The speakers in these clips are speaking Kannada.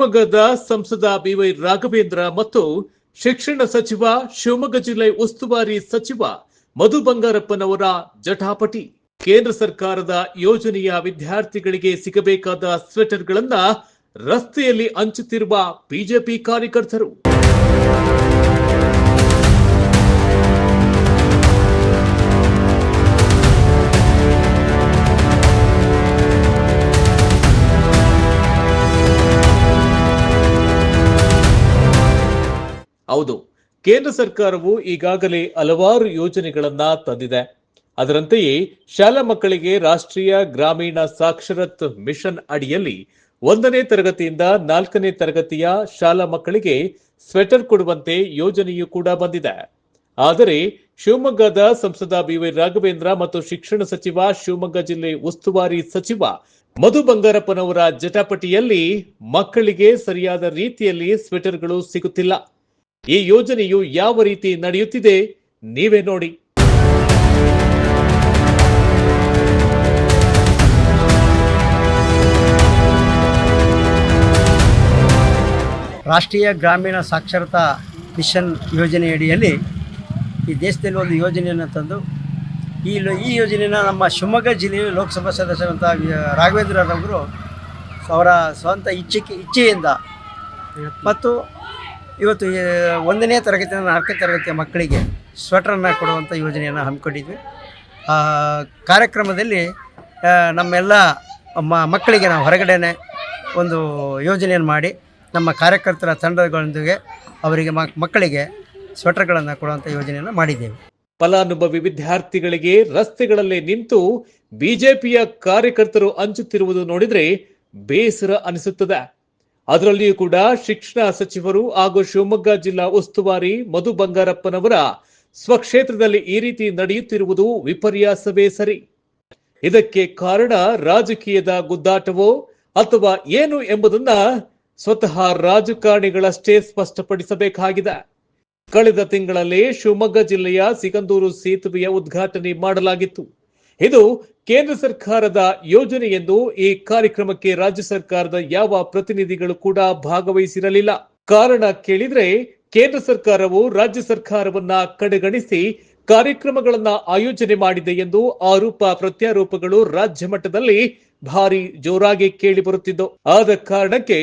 ಶಿವಮೊಗ್ಗದ ಸಂಸದ ಬಿವೈ ರಾಘವೇಂದ್ರ ಮತ್ತು ಶಿಕ್ಷಣ ಸಚಿವ ಶಿವಮೊಗ್ಗ ಜಿಲ್ಲೆ ಉಸ್ತುವಾರಿ ಸಚಿವ ಮಧು ಬಂಗಾರಪ್ಪನವರ ಜಟಾಪಟಿ. ಕೇಂದ್ರ ಸರ್ಕಾರದ ಯೋಜನೆಯ ವಿದ್ಯಾರ್ಥಿಗಳಿಗೆ ಸಿಗಬೇಕಾದ ಸ್ವೆಟರ್ಗಳನ್ನ ರಸ್ತೆಯಲ್ಲಿ ಹಂಚುತ್ತಿರುವ ಬಿಜೆಪಿ ಕಾರ್ಯಕರ್ತರು. ಹೌದು. ಕೇಂದ್ರ ಸರ್ಕಾರವು ಈಗಾಗಲೇ ಹಲವಾರು ಯೋಜನೆಗಳನ್ನ ತಂದಿದೆ. ಅದರಂತೆಯೇ ಶಾಲಾ ಮಕ್ಕಳಿಗೆ ರಾಷ್ಟ್ರೀಯ ಗ್ರಾಮೀಣ ಸಾಕ್ಷರತ್ ಮಿಷನ್ ಅಡಿಯಲ್ಲಿ ಒಂದನೇ ತರಗತಿಯಿಂದ ನಾಲ್ಕನೇ ತರಗತಿಯ ಶಾಲಾ ಮಕ್ಕಳಿಗೆ ಸ್ವೆಟರ್ ಕೊಡುವಂತೆ ಯೋಜನೆಯೂ ಕೂಡ ಬಂದಿದೆ. ಆದರೆ ಶಿವಮೊಗ್ಗದ ಸಂಸದ ಬಿವೈ ರಾಘವೇಂದ್ರ ಮತ್ತು ಶಿಕ್ಷಣ ಸಚಿವ ಶಿವಮೊಗ್ಗ ಜಿಲ್ಲೆ ಉಸ್ತುವಾರಿ ಸಚಿವ ಮಧು ಬಂಗಾರಪ್ಪನವರ ಜಟಾಪಟಿಯಲ್ಲಿ ಮಕ್ಕಳಿಗೆ ಸರಿಯಾದ ರೀತಿಯಲ್ಲಿ ಸ್ವೆಟರ್ಗಳು ಸಿಗುತ್ತಿಲ್ಲ. ಈ ಯೋಜನೆಯು ಯಾವ ರೀತಿ ನಡೆಯುತ್ತಿದೆ ನೀವೇ ನೋಡಿ. ರಾಷ್ಟ್ರೀಯ ಗ್ರಾಮೀಣ ಸಾಕ್ಷರತಾ ಮಿಷನ್ ಯೋಜನೆಯಡಿಯಲ್ಲಿ ಈ ದೇಶದಲ್ಲಿ ಒಂದು ಯೋಜನೆಯನ್ನು ತಂದು ಈ ಈ ಯೋಜನೆಯನ್ನು ನಮ್ಮ ಶಿವಮೊಗ್ಗ ಜಿಲ್ಲೆಯ ಲೋಕಸಭಾ ಸದಸ್ಯರಂಥ ರಾಘವೇಂದ್ರರವರು ಅವರ ಸ್ವಂತ ಇಚ್ಛೆಗೆ ಇಚ್ಛೆಯಿಂದ ಮತ್ತು ಇವತ್ತು ಒಂದನೇ ತರಗತಿಯಿಂದ ನಾಲ್ಕನೇ ತರಗತಿಯ ಮಕ್ಕಳಿಗೆ ಸ್ವೆಟ್ರನ್ನು ಕೊಡುವಂಥ ಯೋಜನೆಯನ್ನು ಹಮ್ಮಿಕೊಂಡಿದ್ವಿ. ಕಾರ್ಯಕ್ರಮದಲ್ಲಿ ನಮ್ಮೆಲ್ಲ ಮಕ್ಕಳಿಗೆ ನಾವು ಹೊರಗಡೆನೆ ಒಂದು ಯೋಜನೆಯನ್ನು ಮಾಡಿ, ನಮ್ಮ ಕಾರ್ಯಕರ್ತರ ತಂಡಗಳೊಂದಿಗೆ ಅವರಿಗೆ ಮಕ್- ಮಕ್ಕಳಿಗೆ ಸ್ವೆಟರ್ಗಳನ್ನು ಕೊಡುವಂಥ ಯೋಜನೆಯನ್ನು ಮಾಡಿದ್ದೇವೆ. ಫಲಾನುಭವಿ ವಿದ್ಯಾರ್ಥಿಗಳಿಗೆ ರಸ್ತೆಗಳಲ್ಲಿ ನಿಂತು ಬಿಜೆಪಿಯ ಕಾರ್ಯಕರ್ತರು ಹಂಚುತ್ತಿರುವುದು ನೋಡಿದ್ರೆ ಬೇಸರ ಅನಿಸುತ್ತದೆ. ಅದರಲ್ಲಿಯೂ ಕೂಡ ಶಿಕ್ಷಣ ಸಚಿವರು ಹಾಗೂ ಶಿವಮೊಗ್ಗ ಜಿಲ್ಲಾ ಉಸ್ತುವಾರಿ ಮಧು ಬಂಗಾರಪ್ಪನವರ ಸ್ವಕ್ಷೇತ್ರದಲ್ಲಿ ಈ ರೀತಿ ನಡೆಯುತ್ತಿರುವುದು ವಿಪರ್ಯಾಸವೇ ಸರಿ. ಇದಕ್ಕೆ ಕಾರಣ ರಾಜಕೀಯದ ಗುದ್ದಾಟವೋ ಅಥವಾ ಏನು ಎಂಬುದನ್ನ ಸ್ವತಃ ರಾಜಕಾರಣಿಗಳಷ್ಟೇ ಸ್ಪಷ್ಟಪಡಿಸಬೇಕಾಗಿದೆ. ಕಳೆದ ತಿಂಗಳಲ್ಲಿ ಶಿವಮೊಗ್ಗ ಜಿಲ್ಲೆಯ ಸಿಗಂದೂರು ಸೇತುವೆಯ ಉದ್ಘಾಟನೆ ಮಾಡಲಾಗಿತ್ತು. ಇದು ಕೇಂದ್ರ ಸರ್ಕಾರದ ಯೋಜನೆ ಎಂದು ಈ ಕಾರ್ಯಕ್ರಮಕ್ಕೆ ರಾಜ್ಯ ಸರ್ಕಾರದ ಯಾವ ಪ್ರತಿನಿಧಿಗಳು ಕೂಡ ಭಾಗವಹಿಸಿರಲಿಲ್ಲ. ಕಾರಣ ಕೇಳಿದ್ರೆ, ಕೇಂದ್ರ ಸರ್ಕಾರವು ರಾಜ್ಯ ಸರ್ಕಾರವನ್ನ ಕಡೆಗಣಿಸಿ ಕಾರ್ಯಕ್ರಮಗಳನ್ನ ಆಯೋಜನೆ ಮಾಡಿದೆ ಎಂದು ಆರೋಪ ಪ್ರತ್ಯಾರೋಪಗಳು ರಾಜ್ಯ ಮಟ್ಟದಲ್ಲಿ ಭಾರಿ ಜೋರಾಗಿ ಕೇಳಿ ಬರುತ್ತಿದ್ದು. ಆದ ಕಾರಣಕ್ಕೆ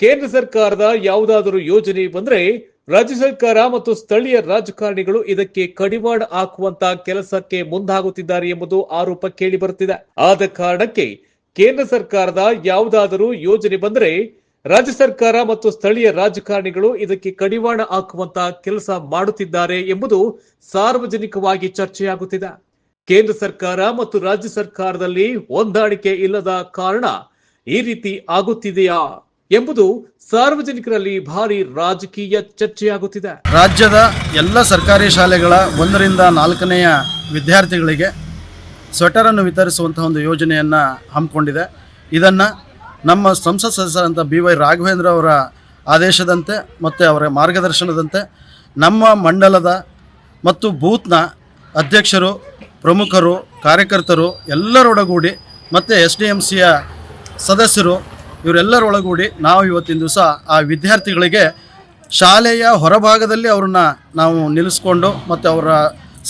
ಕೇಂದ್ರ ಸರ್ಕಾರದ ಯಾವುದಾದರೂ ಯೋಜನೆ ಬಂದ್ರೆ ರಾಜ್ಯ ಸರ್ಕಾರ ಮತ್ತು ಸ್ಥಳೀಯ ರಾಜಕಾರಣಿಗಳು ಇದಕ್ಕೆ ಕಡಿವಾಣ ಹಾಕುವಂತಹ ಕೆಲಸಕ್ಕೆ ಮುಂದಾಗುತ್ತಿದ್ದಾರೆ ಎಂಬುದು ಆರೋಪ ಕೇಳಿ ಬರುತ್ತಿದೆ. ಆದ ಕಾರಣಕ್ಕೆ ಕೇಂದ್ರ ಸರ್ಕಾರದ ಯಾವುದಾದರೂ ಯೋಜನೆ ಬಂದರೆ ರಾಜ್ಯ ಸರ್ಕಾರ ಮತ್ತು ಸ್ಥಳೀಯ ರಾಜಕಾರಣಿಗಳು ಇದಕ್ಕೆ ಕಡಿವಾಣ ಹಾಕುವಂತಹ ಕೆಲಸ ಮಾಡುತ್ತಿದ್ದಾರೆ ಎಂಬುದು ಸಾರ್ವಜನಿಕವಾಗಿ ಚರ್ಚೆಯಾಗುತ್ತಿದೆ. ಕೇಂದ್ರ ಸರ್ಕಾರ ಮತ್ತು ರಾಜ್ಯ ಸರ್ಕಾರದಲ್ಲಿ ಹೊಂದಾಣಿಕೆ ಇಲ್ಲದ ಕಾರಣ ಈ ರೀತಿ ಆಗುತ್ತಿದೆಯಾ? ಎಂಬುದು ಸಾರ್ವಜನಿಕರಲ್ಲಿ ಭಾರಿ ರಾಜಕೀಯ ಚರ್ಚೆಯಾಗುತ್ತಿದೆ. ರಾಜ್ಯದ ಎಲ್ಲ ಸರ್ಕಾರಿ ಶಾಲೆಗಳ ಒಂದರಿಂದ ನಾಲ್ಕನೆಯ ವಿದ್ಯಾರ್ಥಿಗಳಿಗೆ ಸ್ವೆಟರನ್ನು ವಿತರಿಸುವಂತಹ ಒಂದು ಯೋಜನೆಯನ್ನು ಹಮ್ಮಿಕೊಂಡಿದೆ. ಇದನ್ನು ನಮ್ಮ ಸಂಸತ್ ಸದಸ್ಯರಂತ ಬಿ ವೈ ರಾಘವೇಂದ್ರ ಅವರ ಆದೇಶದಂತೆ ಮತ್ತು ಅವರ ಮಾರ್ಗದರ್ಶನದಂತೆ ನಮ್ಮ ಮಂಡಲದ ಮತ್ತು ಬೂತ್ನ ಅಧ್ಯಕ್ಷರು, ಪ್ರಮುಖರು, ಕಾರ್ಯಕರ್ತರು ಎಲ್ಲರೊಡಗೂಡಿ ಮತ್ತು ಎಸ್ ಡಿ ಎಂ ಸಿಯ ಸದಸ್ಯರು ಇವರೆಲ್ಲರೊಳಗೂಡಿ ನಾವು ಇವತ್ತಿನ ದಿವಸ ಆ ವಿದ್ಯಾರ್ಥಿಗಳಿಗೆ ಶಾಲೆಯ ಹೊರಭಾಗದಲ್ಲಿ ಅವ್ರನ್ನ ನಾವು ನಿಲ್ಲಿಸ್ಕೊಂಡು ಮತ್ತು ಅವರ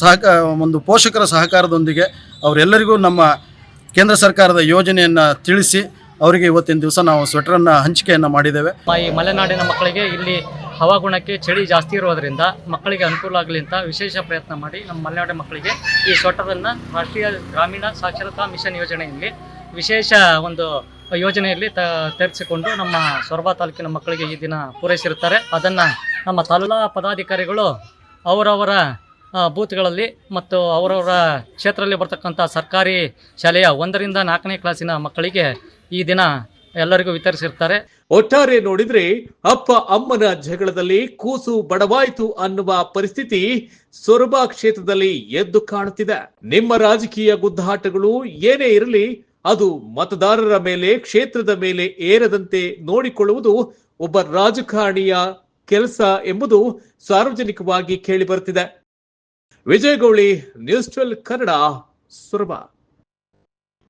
ಸಹಕ, ಒಂದು ಪೋಷಕರ ಸಹಕಾರದೊಂದಿಗೆ ಅವರೆಲ್ಲರಿಗೂ ನಮ್ಮ ಕೇಂದ್ರ ಸರ್ಕಾರದ ಯೋಜನೆಯನ್ನು ತಿಳಿಸಿ ಅವರಿಗೆ ಇವತ್ತಿನ ದಿವಸ ನಾವು ಸ್ವೆಟರನ್ನು ಹಂಚಿಕೆಯನ್ನು ಮಾಡಿದ್ದೇವೆ. ಈ ಮಲೆನಾಡಿನ ಮಕ್ಕಳಿಗೆ ಇಲ್ಲಿ ಹವಾಗುಣಕ್ಕೆ ಚಳಿ ಜಾಸ್ತಿ ಇರೋದರಿಂದ ಮಕ್ಕಳಿಗೆ ಅನುಕೂಲ ಆಗಲಿ ಅಂತ ವಿಶೇಷ ಪ್ರಯತ್ನ ಮಾಡಿ ನಮ್ಮ ಮಲೆನಾಡಿನ ಮಕ್ಕಳಿಗೆ ಈ ಸ್ವೆಟರನ್ನು ರಾಷ್ಟ್ರೀಯ ಗ್ರಾಮೀಣ ಸಾಕ್ಷರತಾ ಮಿಷನ್ ಯೋಜನೆಯಲ್ಲಿ ವಿಶೇಷ ಒಂದು ಯೋಜನೆಯಲ್ಲಿ ತರಿಸಿಕೊಂಡು ನಮ್ಮ ಸೊರಬ ತಾಲೂಕಿನ ಮಕ್ಕಳಿಗೆ ಈ ದಿನ ಪೂರೈಸಿರುತ್ತಾರೆ. ಅದನ್ನು ನಮ್ಮ ತಾಲೂಕಾ ಪದಾಧಿಕಾರಿಗಳು ಅವರವರ ಬೂತ್ಗಳಲ್ಲಿ ಮತ್ತು ಅವರವರ ಕ್ಷೇತ್ರದಲ್ಲಿ ಬರ್ತಕ್ಕಂಥ ಸರ್ಕಾರಿ ಶಾಲೆಯ ಒಂದರಿಂದ ನಾಲ್ಕನೇ ಕ್ಲಾಸಿನ ಮಕ್ಕಳಿಗೆ ಈ ದಿನ ಎಲ್ಲರಿಗೂ ವಿತರಿಸಿರ್ತಾರೆ ಒಟ್ಟಾರೆ ನೋಡಿದ್ರೆ ಅಪ್ಪ ಅಮ್ಮನ ಜಗಳದಲ್ಲಿ ಕೂಸು ಬಡವಾಯಿತು ಅನ್ನುವ ಪರಿಸ್ಥಿತಿ ಸೊರಬ ಕ್ಷೇತ್ರದಲ್ಲಿ ಎದ್ದು ಕಾಣುತ್ತಿದೆ. ನಿಮ್ಮ ರಾಜಕೀಯ ಗುದ್ದಾಟಗಳು ಏನೇ ಇರಲಿ ಅದು ಮತದಾರರ ಮೇಲೆ, ಕ್ಷೇತ್ರದ ಮೇಲೆ ಏರದಂತೆ ನೋಡಿಕೊಳ್ಳುವುದು ಒಬ್ಬ ರಾಜಕಾರಣಿಯ ಕೆಲಸ ಎಂಬುದು ಸಾರ್ವಜನಿಕವಾಗಿ ಕೇಳಿ ಬರುತ್ತಿದೆ ವಿಜಯಗೌಳಿ ನ್ಯೂಸ್ ಟ್ವೆಲ್ ಕನ್ನಡ ಸೊರಬ